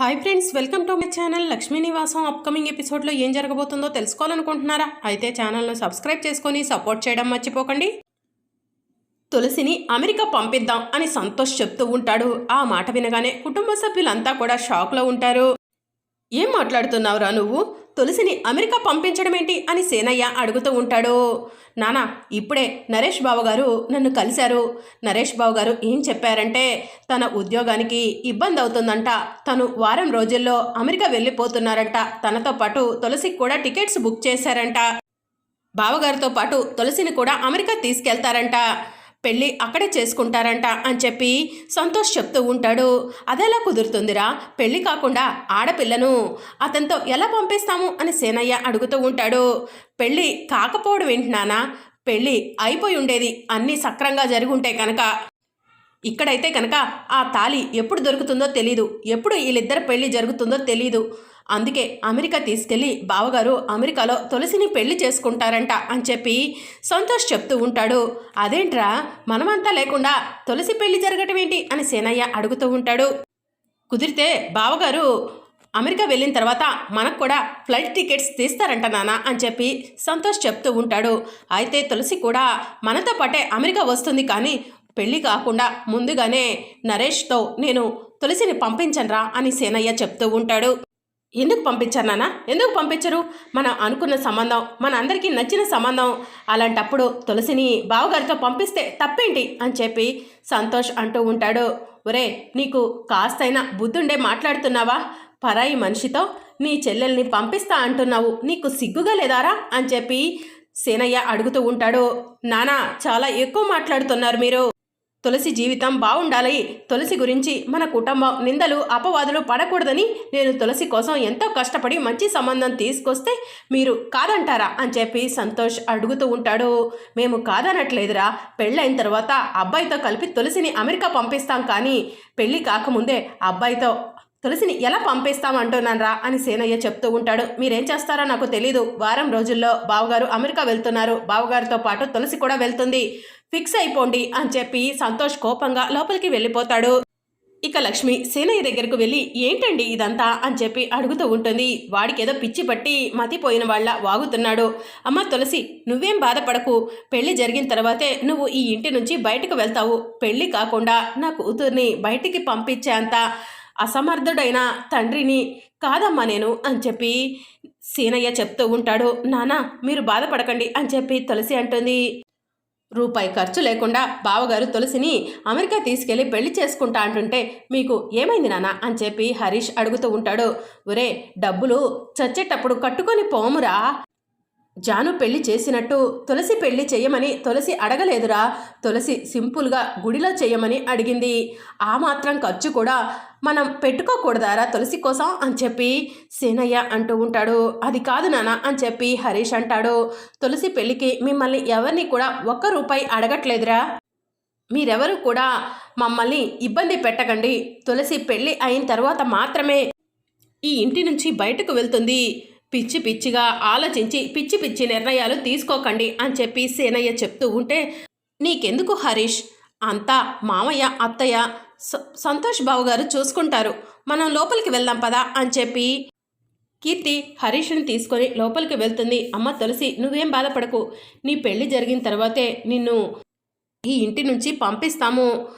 Hi friends welcome to my channel Lakshmi Nivasam upcoming ఎపిసోడ్లో ఏం జరగబోతుందో తెలుసుకోవాలనుకుంటున్నారా? అయితే ఛానల్ను సబ్స్క్రైబ్ చేసుకొని సపోర్ట్ చేయడం మర్చిపోకండి. తులసిని అమెరికా పంపిద్దాం అని సంతోష్ చెప్తూ ఉంటాడు. ఆ మాట వినగానే కుటుంబ సభ్యులంతా కూడా షాక్లో ఉంటారు. ఏం మాట్లాడుతున్నావురా నువ్వు? తులసిని అమెరికా పంపించడం ఏంటి అని సేనయ్య అడుగుతూ ఉంటాడు. నానా ఇప్పుడే నరేష్ బాబు గారు నన్ను కలిశారు. నరేష్ బాబు గారు ఏం చెప్పారంటే తన ఉద్యోగానికి ఇబ్బంది అవుతుందంట తను వారం రోజుల్లో అమెరికా వెళ్ళిపోతున్నారంట. తనతో పాటు తులసికి కూడా టికెట్స్ బుక్ చేశారంట. బావగారితో పాటు తులసిని కూడా అమెరికా తీసుకెళ్తారంట. పెళ్ళి అక్కడే చేసుకుంటారంట అని చెప్పి సంతోష్ చెప్తూ ఉంటాడు. అదెలా కుదురుతుందిరా? పెళ్ళి కాకుండా ఆడపిల్లను. అతనితో ఎలా పంపిస్తాము? అని సేనయ్య అడుగుతూ ఉంటాడు. పెళ్ళి కాకపోవడం వింటున్నానా పెళ్ళి అయిపోయి ఉండేది అన్నీ సక్రంగా జరుగుంటే కనుక. ఇక్కడైతే కనుక ఆ తాళి ఎప్పుడు దొరుకుతుందో తెలీదు. ఎప్పుడు వీళ్ళిద్దరు పెళ్ళి జరుగుతుందో తెలీదు. అందుకే అమెరికా తీసుకెళ్ళి బావగారు అమెరికాలో తులసిని పెళ్ళి చేసుకుంటారంట అని చెప్పి సంతోష్ చెప్తూ ఉంటాడు. అదేంట్రా మనమంతా లేకుండా తులసి పెళ్ళి జరగటం ఏంటి అని సేనయ్య అడుగుతూ ఉంటాడు. కుదిరితే బావగారు అమెరికా వెళ్ళిన తర్వాత మనకు కూడా ఫ్లైట్ టికెట్స్ తీస్తారంట నాన్న అని చెప్పి సంతోష్ చెప్తూ ఉంటాడు. అయితే తులసి కూడా మనతో పాటే అమెరికా వస్తుంది కానీ పెళ్ళి కాకుండా ముందుగానే నరేష్తో నేను తులసిని పంపించనరా అని సేనయ్య చెప్తూ ఉంటాడు. ఎందుకు పంపించారు నాన్న? ఎందుకు పంపించరు? మనం అనుకున్న సంబంధం మన అందరికీ నచ్చిన సంబంధం అలాంటప్పుడు తులసిని బావగారితో పంపిస్తే తప్పేంటి? అని చెప్పి సంతోష్ అంటూ ఉంటాడు. ఒరే నీకు కాస్తైనా బుద్ధుండే మాట్లాడుతున్నావా? పరాయి మనిషితో నీ చెల్లెల్ని పంపిస్తా అంటున్నావు. నీకు సిగ్గుగా లేదారా? అని చెప్పి సేనయ్య అడుగుతూ ఉంటాడు. నానా చాలా ఎక్కువ మాట్లాడుతున్నారు మీరు. తులసి జీవితం బాగుండాలి తులసి గురించి మన కుటుంబం నిందలు అపవాదులు పడకూడదని నేను తులసి కోసం ఎంతో కష్టపడి మంచి సంబంధం తీసుకొస్తే మీరు కాదంటారా? అని చెప్పి సంతోష్ అడుగుతూ ఉంటాడు. మేము కాదనట్లేదురా. పెళ్ళైన తర్వాత అబ్బాయితో కలిపి తులసిని అమెరికా పంపిస్తాం కానీ పెళ్ళి కాకముందే అబ్బాయితో తులసిని ఎలా పంపిస్తామంటున్నానరా అని సేనయ్య చెప్తూ ఉంటాడు. మీరేం చేస్తారో నాకు తెలీదు. వారం రోజుల్లో బావగారు అమెరికా వెళ్తున్నారు. బావగారితో పాటు తులసి కూడా వెళ్తుంది. ఫిక్స్ అయిపోండి అని చెప్పి సంతోష్ కోపంగా లోపలికి వెళ్ళిపోతాడు. ఇక లక్ష్మి సేనయ్య దగ్గరకు వెళ్ళి ఏంటండి ఇదంతా? అని చెప్పి అడుగుతూ ఉంటుంది. వాడికి ఏదో పిచ్చి పట్టి మతిపోయిన వాళ్ళ వాగుతున్నాడు. అమ్మ తులసి నువ్వేం బాధపడకు. పెళ్ళి జరిగిన తర్వాతే నువ్వు ఈ ఇంటి నుంచి బయటకు వెళ్తావు. పెళ్ళి కాకుండా నా కూతుర్ని బయటికి పంపించేంత అసమర్థుడైన తండ్రిని కాదమ్మా నేను అని చెప్పి సీనయ్య చెప్తూ ఉంటాడు. నానా మీరు బాధపడకండి అని చెప్పి తులసి అంటుంది. రూపాయి ఖర్చు లేకుండా బావగారు తులసిని అమెరికా తీసుకెళ్ళి పెళ్ళి చేసుకుంటా అంటుంటే మీకు ఏమైంది నాన్న? అని చెప్పి హరీష్ అడుగుతూ ఉంటాడు. ఒరే డబ్బులు చచ్చేటప్పుడు కట్టుకొని పోమురా. జాను పెళ్ళి చేసినట్టు తులసి పెళ్ళి చెయ్యమని తులసి అడగలేదురా. తులసి సింపుల్గా గుడిలో చెయ్యమని అడిగింది. ఆ మాత్రం ఖర్చు కూడా మనం పెట్టుకోకూడదారా తులసి కోసం అని చెప్పి సేనయ్య అంటూ ఉంటాడు. అది కాదు నాన్న అని చెప్పి హరీష్ అంటాడు. తులసి పెళ్ళికి మిమ్మల్ని ఎవరిని కూడా ఒక్క రూపాయి అడగట్లేదురా. మీరెవరు కూడా మమ్మల్ని ఇబ్బంది పెట్టకండి. తులసి పెళ్ళి అయిన తర్వాత మాత్రమే ఈ ఇంటి నుంచి బయటకు వెళ్తుంది. పిచ్చి పిచ్చిగా ఆలోచించి పిచ్చి పిచ్చి నిర్ణయాలు తీసుకోకండి అని చెప్పి సేనయ్య చెప్తూ ఉంటే నీకెందుకు హరీష్? అంతా మామయ్య అత్తయ్య సంతోష్ బాబు గారు చూసుకుంటారు. మనం లోపలికి వెళ్దాం పదా అని చెప్పి కీర్తి హరీష్ని తీసుకొని లోపలికి వెళ్తుంది. అమ్మ తులసి నువ్వేం బాధపడకు. నీ పెళ్ళి జరిగిన తర్వాతే నిన్ను ఈ ఇంటి నుంచి పంపిస్తాము.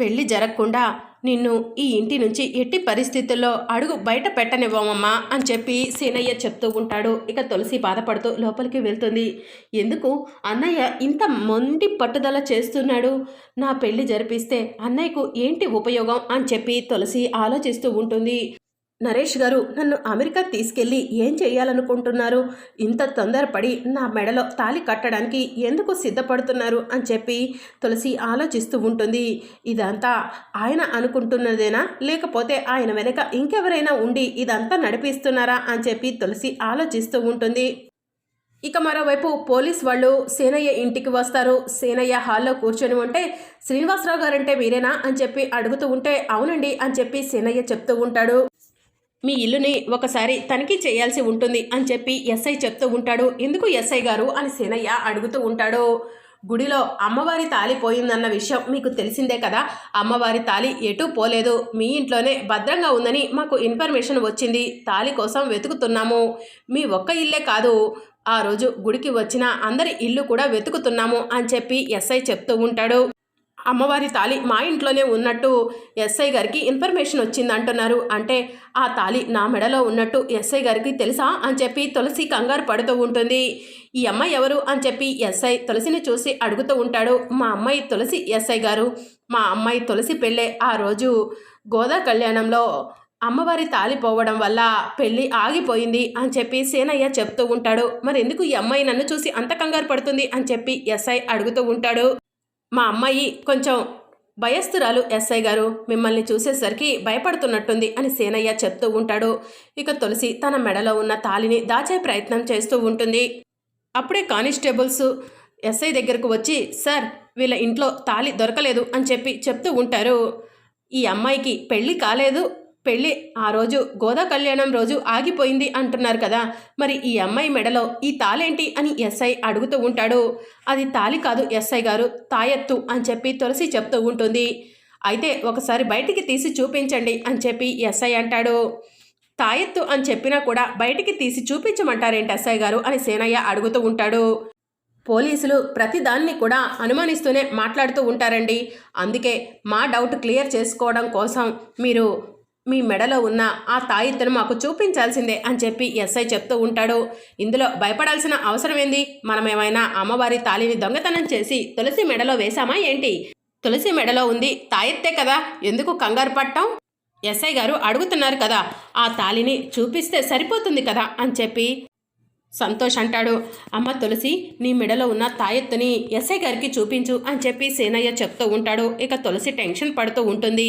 పెళ్ళి జరగకుండా నిన్ను ఈ ఇంటి నుంచి ఎట్టి పరిస్థితుల్లో అడుగు బయట పెట్టనివ్వమమ్మా అని చెప్పి సీనయ్య చెప్తూ ఉంటాడు. ఇక తులసి బాధపడుతూ లోపలికి వెళ్తుంది. ఎందుకు? అన్నయ్య ఇంత మొండి పట్టుదల చేస్తున్నాడు. నా పెళ్ళి జరిపిస్తే అన్నయ్యకు ఏంటి ఉపయోగం అని చెప్పి తులసి ఆలోచిస్తూ ఉంటుంది. నరేష్ గారు నన్ను అమెరికా తీసుకెళ్ళి ఏం చేయాలనుకుంటున్నారు? ఇంత తొందరపడి నా మెడలో తాలి కట్టడానికి ఎందుకు సిద్ధపడుతున్నారు? అని చెప్పి తులసి ఆలోచిస్తూ ఉంటుంది. ఇదంతా ఆయన అనుకుంటున్నదేనా? లేకపోతే ఆయన వెనక ఇంకెవరైనా ఉండి ఇదంతా నడిపిస్తున్నారా? అని చెప్పి తులసి ఆలోచిస్తూ ఉంటుంది. ఇక మరోవైపు పోలీస్ వాళ్ళు సేనయ్య ఇంటికి వస్తారు. సేనయ్య హాల్లో కూర్చొని ఉంటే శ్రీనివాసరావు గారంటే మీరేనా? అని చెప్పి అడుగుతూ ఉంటే అవునండి అని చెప్పి సేనయ్య చెప్తూ ఉంటాడు. మీ ఇల్లుని ఒకసారి తనిఖీ చేయాల్సి ఉంటుంది అని చెప్పి ఎస్ఐ చెప్తూ ఉంటాడు. ఎందుకు ఎస్ఐ గారు అని సేనయ్య అడుగుతూ ఉంటాడు. గుడిలో అమ్మవారి తాళి పోయిందన్న విషయం మీకు తెలిసిందే కదా? అమ్మవారి తాళి ఎటూ పోలేదు. మీ ఇంట్లోనే భద్రంగా ఉందని మాకు ఇన్ఫర్మేషన్ వచ్చింది. తాళి కోసం వెతుకుతున్నాము. మీ ఒక్క ఇల్లే కాదు. ఆ రోజు గుడికి వచ్చిన అందరి ఇల్లు కూడా వెతుకుతున్నాము అని చెప్పి ఎస్ఐ చెప్తూ ఉంటాడు. అమ్మవారి తాళి మా ఇంట్లోనే ఉన్నట్టు ఎస్ఐ గారికి ఇన్ఫర్మేషన్ వచ్చింది అంటున్నారు. అంటే ఆ తాళి నా మెడలో ఉన్నట్టు ఎస్ఐ గారికి తెలుసా అని చెప్పి తులసి కంగారు పడుతూ ఉంటుంది. ఈ అమ్మాయి ఎవరు అని చెప్పి ఎస్ఐ తులసిని చూసి అడుగుతూ ఉంటాడు. మా అమ్మాయి తులసి ఎస్ఐ గారు. మా అమ్మాయి తులసి పెళ్ళే ఆ రోజు గోదా కళ్యాణంలో అమ్మవారి తాళి పోవడం వల్ల పెళ్ళి ఆగిపోయింది అని చెప్పి సేనయ్య చెప్తూ ఉంటాడు. మరి ఎందుకు ఈ అమ్మాయి నన్ను చూసి అంత కంగారు పడుతుంది అని చెప్పి ఎస్ఐ అడుగుతూ ఉంటాడు. మా అమ్మాయి కొంచెం భయస్థురాలు ఎస్ఐ గారు. మిమ్మల్ని చూసేసరికి భయపడుతున్నట్టుంది అని సేనయ్య చెప్తూ ఉంటాడు. ఇక తులసి తన మెడలో ఉన్న తాలిని దాచే ప్రయత్నం చేస్తూ ఉంటుంది. అప్పుడే కానిస్టేబుల్స్ ఎస్ఐ దగ్గరకు వచ్చి సార్ వీళ్ళ ఇంట్లో తాళి దొరకలేదు అని చెప్పి చెప్తూ ఉంటారు. ఈ అమ్మాయికి పెళ్ళి కాలేదు. పెళ్ళి ఆ రోజు గోదా కళ్యాణం రోజు ఆగిపోయింది అంటున్నారు కదా. మరి ఈ అమ్మాయి మెడలో ఈ తాలేంటి అని ఎస్ఐ అడుగుతూ ఉంటాడు. అది తాలి కాదు ఎస్ఐ గారు తాయెత్తు అని చెప్పి తులసి చెప్తూ ఉంటుంది. అయితే ఒకసారి బయటికి తీసి చూపించండి అని చెప్పి ఎస్ఐ అంటాడు. తాయెత్తు అని చెప్పినా కూడా బయటికి తీసి చూపించమంటారేంటి ఎస్ఐ గారు అని సేనయ్య అడుగుతూ ఉంటాడు. పోలీసులు ప్రతిదాన్ని కూడా అనుమానిస్తూనే మాట్లాడుతూ ఉంటారండి. అందుకే మా డౌట్ క్లియర్ చేసుకోవడం కోసం మీరు మీ మెడలో ఉన్న ఆ తాయిత్తును మాకు చూపించాల్సిందే అని చెప్పి ఎస్ఐ చెప్తూ ఉంటాడు. ఇందులో భయపడాల్సిన అవసరం ఏంది? మనమేమైనా అమ్మవారి తాళిని దొంగతనం చేసి తులసి మెడలో వేశామా ఏంటి? తులసి మెడలో ఉంది తాయెత్తే కదా ఎందుకు కంగారు పట్టాం ఎస్ఐ గారు అడుగుతున్నారు కదా ఆ తాళిని చూపిస్తే సరిపోతుంది కదా అని చెప్పి సంతోష్ అంటాడు. అమ్మ తులసి నీ మెడలో ఉన్న తాయెత్తుని ఎస్ఐ గారికి చూపించు అని చెప్పి సేనయ్య చెప్తూ ఉంటాడు. ఇక తులసి టెన్షన్ పడుతూ ఉంటుంది.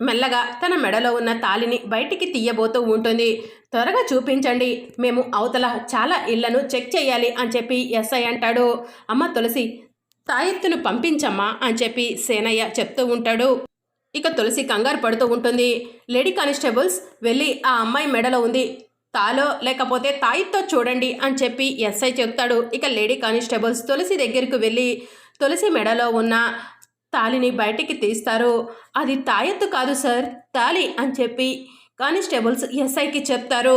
మెల్లగా తన మెడలో ఉన్న తాలిని బయటికి తీయబోతూ ఉంటుంది. త్వరగా చూపించండి మేము అవతల చాలా ఇళ్ళను చెక్ చేయాలి అని చెప్పి ఎస్ఐ అంటాడు. అమ్మ తులసి తాయెత్తును పంపించమ్మా అని చెప్పి సేనయ్య చెప్తూ ఉంటాడు. ఇక తులసి కంగారు పడుతూ ఉంటుంది. లేడీ కానిస్టేబుల్స్ వెళ్ళి ఆ అమ్మాయి మెడలో ఉంది. తాలో లేకపోతే తాయితో చూడండి అని చెప్పి ఎస్ఐ చెప్తాడు. ఇక లేడీ కానిస్టేబుల్స్ తులసి దగ్గరికి వెళ్ళి తులసి మెడలో ఉన్న తాలిని బయటికి తీస్తారు? అది తాయెత్తు కాదు సార్ తాలి అని చెప్పి కానిస్టేబుల్స్ ఎస్ఐకి చెప్తారు.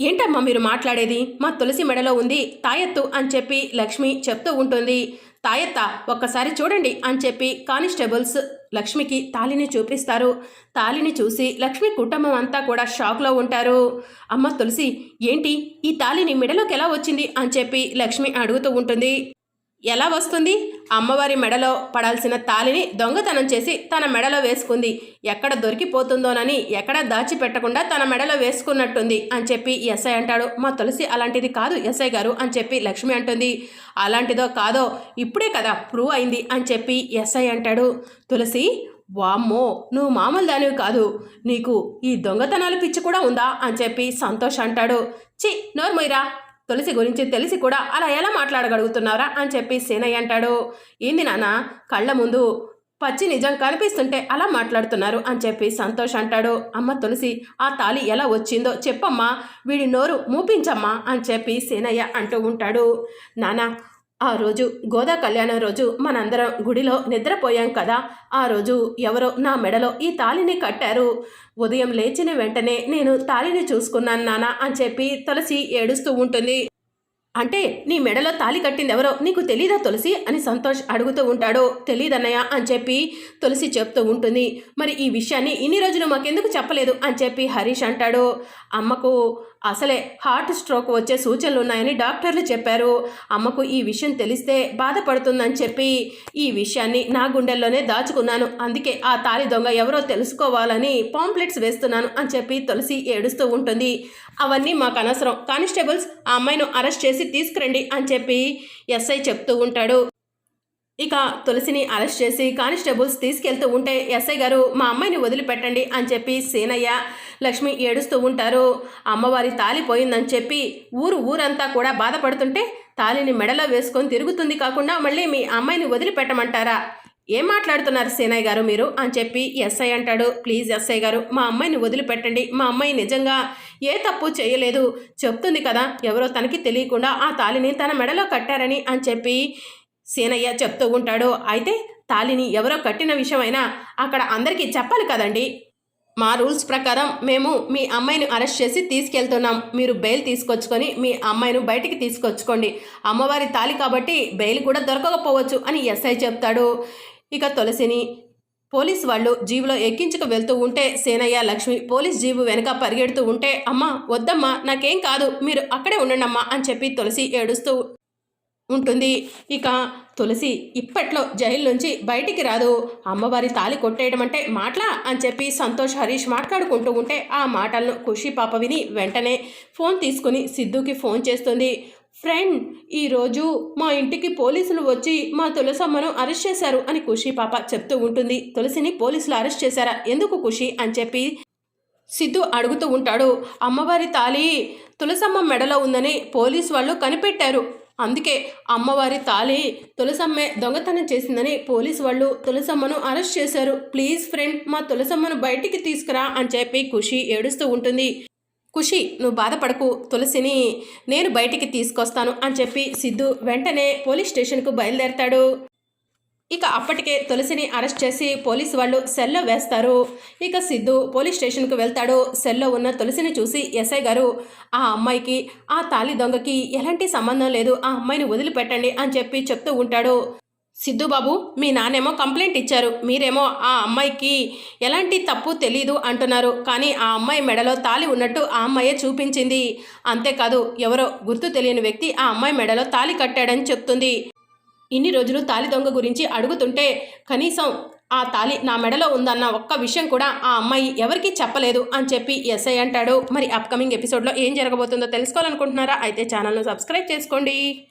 ఏంటమ్మా మీరు మాట్లాడేది? మా తులసి మెడలో ఉంది తాయెత్తు అని చెప్పి లక్ష్మి చెప్తూ ఉంటుంది. తాయెత్త ఒక్కసారి చూడండి అని చెప్పి కానిస్టేబుల్స్ లక్ష్మికి తాలిని చూపిస్తారు. తాలిని చూసి లక్ష్మి కుటుంబం అంతా కూడా షాక్లో ఉంటారు. అమ్మ తులసి ఏంటి? ఈ తాలిని మెడలోకి ఎలా వచ్చింది? అని చెప్పి లక్ష్మి అడుగుతూ ఉంటుంది. ఎలా వస్తుంది? అమ్మవారి మెడలో పడాల్సిన తాలిని దొంగతనం చేసి తన మెడలో వేసుకుంది. ఎక్కడ దొరికిపోతుందోనని ఎక్కడ దాచిపెట్టకుండా తన మెడలో వేసుకున్నట్టుంది అని చెప్పి ఎస్ఐ అంటాడు. మా తులసి అలాంటిది కాదు ఎస్ఐ గారు అని చెప్పి లక్ష్మి అంటుంది. అలాంటిదో కాదో ఇప్పుడే కదా ప్రూవ్ అయింది అని చెప్పి ఎస్ఐ అంటాడు. తులసి వామ్మో నువ్వు మామూలు దానివి కాదు. నీకు ఈ దొంగతనాలు పిచ్చి కూడా ఉందా అని చెప్పి సంతోష్ అంటాడు. చి నోర్మొయిరా తులసి గురించి తెలిసి కూడా అలా ఎలా మాట్లాడగలుగుతున్నారా అని చెప్పి సేనయ్య అంటాడు. ఏంది నాన్న కళ్ళ ముందు పచ్చి నిజం కనిపిస్తుంటే అలా మాట్లాడుతున్నారు అని చెప్పి సంతోష్ అంటాడు. అమ్మ తులసి ఆ తాళి ఎలా వచ్చిందో చెప్పమ్మా వీడి నోరు మూపించమ్మా అని చెప్పి సీనయ్య అంటూ ఉంటాడు. నానా ఆ రోజు గోదా కళ్యాణం రోజు మనందరం గుడిలో నిద్రపోయాం కదా. ఆ రోజు ఎవరో నా మెడలో ఈ తాళిని కట్టారు. ఉదయం లేచిన వెంటనే నేను తాళిని చూసుకున్నాను నానా అని చెప్పి తులసి ఏడుస్తూ ఉంటుంది. అంటే నీ మెడలో తాలి కట్టింది ఎవరో నీకు తెలీదా తులసి అని సంతోష్ అడుగుతూ ఉంటాడు. తెలీదన్నయ్య అని చెప్పి తులసి చెప్తూ ఉంటుంది. మరి ఈ విషయాన్ని ఇన్ని రోజులు మాకెందుకు చెప్పలేదు అని చెప్పి హరీష్ అంటాడు. అమ్మకు అసలే హార్ట్ స్ట్రోక్ వచ్చే సూచనలు ఉన్నాయని డాక్టర్లు చెప్పారు. అమ్మకు ఈ విషయం తెలిస్తే బాధపడుతుందని చెప్పి ఈ విషయాన్ని నా గుండెల్లోనే దాచుకున్నాను. అందుకే ఆ తాలి దొంగ ఎవరో తెలుసుకోవాలని పాంప్లెట్స్ వేస్తున్నాను అని చెప్పి తులసి ఏడుస్తూ ఉంటుంది. అవన్నీ మాకు అనవసరం. కానిస్టేబుల్స్ ఆ అమ్మాయిను అరెస్ట్ చేసి తీసుకురండి అని చెప్పి ఎస్ఐ చెప్తూ ఉంటాడు. ఇక తులసిని అరెస్ట్ చేసి కానిస్టేబుల్స్ తీసుకెళ్తూ ఉంటే ఎస్ఐ గారు మా అమ్మాయిని వదిలిపెట్టండి అని చెప్పి సీనయ్య లక్ష్మి ఏడుస్తూ ఉంటారు. అమ్మవారి తాలి పోయిందని చెప్పి ఊరు ఊరంతా కూడా బాధపడుతుంటే తాలిని మెడలో వేసుకొని తిరుగుతుంది కాకుండా మళ్ళీ మీ అమ్మాయిని వదిలిపెట్టమంటారా? ఏం మాట్లాడుతున్నారు సేనయ్య గారు మీరు? అని చెప్పి ఎస్ఐ అంటాడు. ప్లీజ్ ఎస్ఐ గారు మా అమ్మాయిని వదిలిపెట్టండి. మా అమ్మాయి నిజంగా ఏ తప్పు చేయలేదు. చెప్తుంది కదా ఎవరో తనకి తెలియకుండా ఆ తాలిని తన మెడలో కట్టారని అని చెప్పి సీనయ్య చెప్తూ ఉంటాడు. అయితే తాలిని ఎవరో కట్టిన విషయమైనా అక్కడ అందరికీ చెప్పాలి కదండి. మా రూల్స్ ప్రకారం మేము మీ అమ్మాయిని అరెస్ట్ చేసి తీసుకెళ్తున్నాం. మీరు బెయిల్ తీసుకొచ్చుకొని మీ అమ్మాయిని బయటికి తీసుకొచ్చుకోండి. అమ్మవారి తాలి కాబట్టి బెయిల్ కూడా దొరకకపోవచ్చు అని ఎస్ఐ చెప్తాడు. ఇక తులసిని పోలీస్ వాళ్ళు జీబులో ఎక్కించుకు వెళ్తూ ఉంటే సేనయ్య లక్ష్మి పోలీస్ జీబు వెనక పరిగెడుతూ ఉంటే అమ్మా వద్దమ్మా నాకేం కాదు మీరు అక్కడే ఉండండమ్మా అని చెప్పి తులసి ఏడుస్తూ ఉంటుంది. ఇక తులసి ఇప్పట్లో జైలు నుంచి బయటికి రాదు. అమ్మవారి తాలి కొట్టేయడం అంటే మాటలా అని చెప్పి సంతోష్ హరీష్ మాట్లాడుకుంటూ ఉంటే ఆ మాటలను ఖుషి పాప విని వెంటనే ఫోన్ తీసుకుని సిద్ధుకి ఫోన్ చేస్తుంది. ఫ్రెండ్ ఈరోజు మా ఇంటికి పోలీసులు వచ్చి మా తులసమ్మను అరెస్ట్ చేశారు అని ఖుషి పాప చెప్తూ ఉంటుంది. తులసిని పోలీసులు అరెస్ట్ చేశారా? ఎందుకు ఖుషి? అని చెప్పి సిద్ధు అడుగుతూ ఉంటాడు. అమ్మవారి తాలి తులసమ్మ మెడలో ఉందని పోలీసు వాళ్ళు కనిపెట్టారు. అందుకే అమ్మవారి తాలి తులసమ్మే దొంగతనం చేసిందని పోలీసు వాళ్ళు తులసమ్మను అరెస్ట్ చేశారు. ప్లీజ్ ఫ్రెండ్ మా తులసమ్మను బయటికి తీసుకురా అని చెప్పి ఖుషి ఏడుస్తూ ఉంటుంది. ఖుషి నువ్వు బాధపడకు తులసిని నేను బయటికి తీసుకొస్తాను అని చెప్పి సిద్ధు వెంటనే పోలీస్ స్టేషన్కు బయలుదేరతాడు. ఇక అప్పటికే తులసిని అరెస్ట్ చేసి పోలీసు వాళ్ళు సెల్లో వేస్తారు. ఇక సిద్ధు పోలీస్ స్టేషన్కు వెళ్తాడు. సెల్లో ఉన్న తులసిని చూసి ఎస్ఐ గారు ఆ అమ్మాయికి ఆ తాలి దొంగకి ఎలాంటి సంబంధం లేదు. ఆ అమ్మాయిని వదిలిపెట్టండి అని చెప్పి చెప్తూ ఉంటాడు. సిద్ధుబాబు మీ నానేమో కంప్లైంట్ ఇచ్చారు. మీరేమో ఆ అమ్మాయికి ఎలాంటి తప్పు తెలీదు అంటున్నారు. కానీ ఆ అమ్మాయి మెడలో తాలి ఉన్నట్టు ఆ అమ్మాయే చూపించింది. అంతేకాదు ఎవరో గుర్తు తెలియని వ్యక్తి ఆ అమ్మాయి మెడలో తాలి కట్టాడని చెప్తుంది. ఇన్ని రోజులు తాలి దొంగ గురించి అడుగుతుంటే కనీసం ఆ తాలి నా మెడలో ఉందన్న ఒక్క విషయం కూడా ఆ అమ్మాయి ఎవరికీ చెప్పలేదు అని చెప్పి ఎస్ఐ అంటాడు. మరి అప్కమింగ్ ఎపిసోడ్లో ఏం జరగబోతుందో తెలుసుకోవాలనుకుంటున్నారా? అయితే ఛానల్ను సబ్స్క్రైబ్ చేసుకోండి.